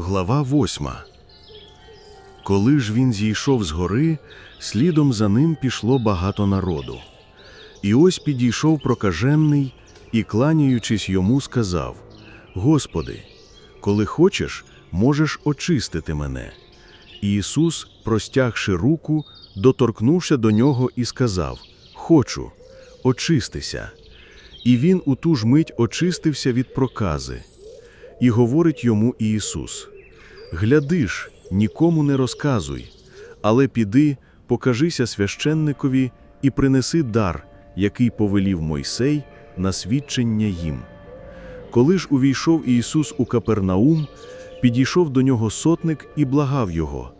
Глава восьма. Коли ж він зійшов з гори, слідом за ним пішло багато народу. І ось підійшов прокажений і, кланяючись йому, сказав: Господи, коли хочеш, можеш очистити мене. І Ісус, простягши руку, доторкнувся до нього і сказав: Хочу, очистися. І він у ту ж мить очистився від прокази. І говорить йому Ісус: Гляди ж, нікому не розказуй, але піди, покажися священникові і принеси дар, який повелів Мойсей на свідчення їм. Коли ж увійшов Ісус у Капернаум, підійшов до нього сотник і благав його: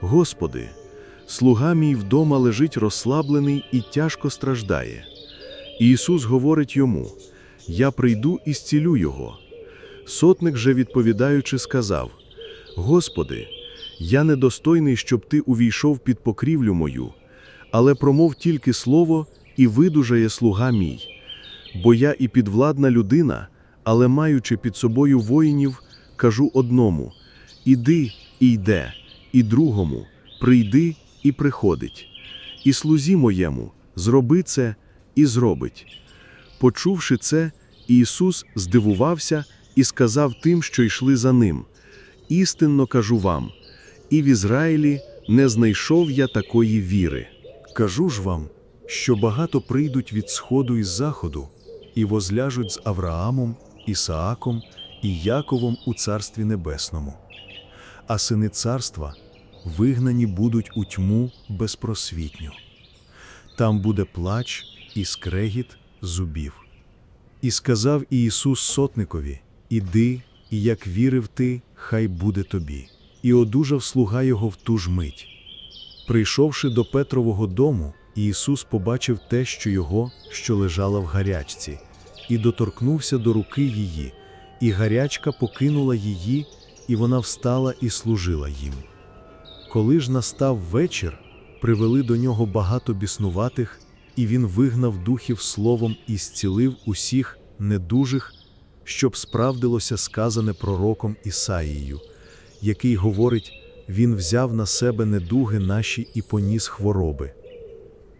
Господи, слуга мій вдома лежить розслаблений і тяжко страждає. Ісус говорить йому: Я прийду і зцілю його. Сотник же, відповідаючи, сказав: Господи, я недостойний, щоб ти увійшов під покрівлю мою, але промов тільки слово, і видужає слуга мій. Бо я і підвладна людина, але маючи під собою воїнів, кажу одному: Іди і йде, і другому прийди і приходить. І слузі моєму, зроби це і зробить. Почувши це, Ісус здивувався і сказав тим, що йшли за ним: Істинно кажу вам, і в Ізраїлі не знайшов я такої віри. Кажу ж вам, що багато прийдуть від сходу і заходу, і возляжуть з Авраамом, Ісааком і Яковом у Царстві Небесному. А сини царства вигнані будуть у тьму безпросвітню. Там буде плач і скрегіт зубів. І сказав Ісус сотникові: Іди, і як вірив ти, хай буде тобі. І одужав слуга його в ту ж мить. Прийшовши до Петрового дому, Ісус побачив те, що його, що лежала в гарячці, і доторкнувся до руки її, і гарячка покинула її, і вона встала і служила їм. Коли ж настав вечір, привели до нього багато біснуватих, і він вигнав духів словом і зцілив усіх недужих, щоб справдилося сказане пророком Ісаїєю, який говорить: Він взяв на себе недуги наші і поніс хвороби.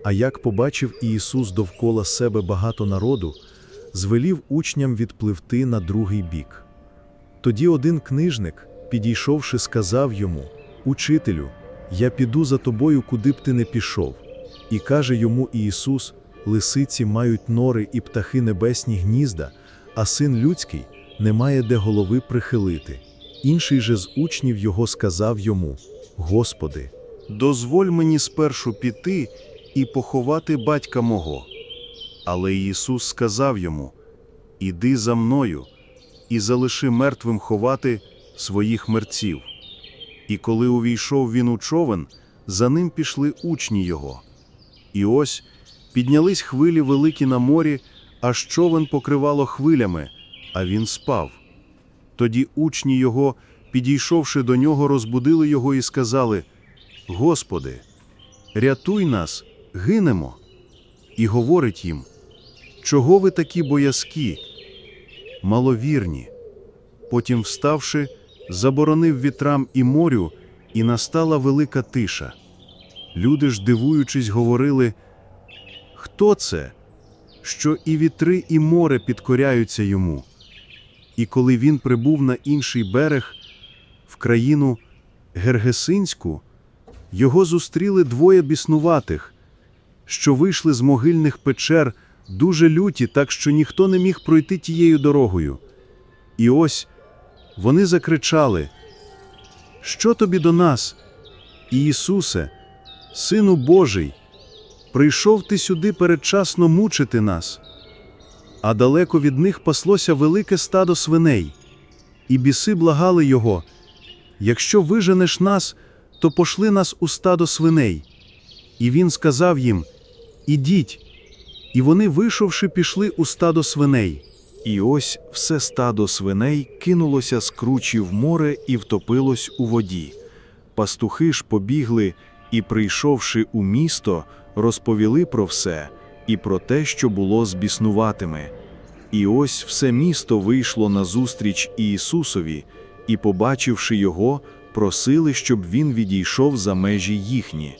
А як побачив Ісус довкола себе багато народу, звелів учням відпливти на другий бік. Тоді один книжник, підійшовши, сказав йому: Учителю, я піду за тобою, куди б ти не пішов. І каже йому Ісус: Лисиці мають нори і птахи небесні гнізда, а син людський не має де голови прихилити. Інший же з учнів його сказав йому: Господи, Дозволь мені спершу піти і поховати батька мого. Але Ісус сказав йому: Іди за мною і залиши мертвим ховати своїх мерців. І коли увійшов він у човен, за ним пішли учні його. І ось піднялись хвилі великі на морі, аж човен покривало хвилями, а він спав. Тоді учні його, підійшовши до нього, розбудили його і сказали: Господи, рятуй нас, гинемо. І говорить їм: Чого ви такі боязкі? Маловірні. Потім, вставши, заборонив вітрам і морю, і настала велика тиша. Люди ж, дивуючись, говорили: Хто це? Що і вітри, і море підкоряються йому. І коли він прибув на інший берег, в країну Гергесинську, його зустріли двоє біснуватих, що вийшли з могильних печер, дуже люті, так що ніхто не міг пройти тією дорогою. І ось вони закричали: Що тобі до нас, Ісусе, Сину Божий, прийшов ти сюди передчасно мучити нас. А далеко від них паслося велике стадо свиней, і біси благали його: Якщо виженеш нас, то пошли нас у стадо свиней. І він сказав їм: Ідіть. І вони, вийшовши, пішли у стадо свиней. І ось все стадо свиней кинулося з кручі в море і втопилось у воді. Пастухи ж побігли і, прийшовши у місто, розповіли про все і про те, що було з біснуватими. І ось все місто вийшло назустріч Ісусові, і, побачивши його, просили, щоб він відійшов за межі їхні.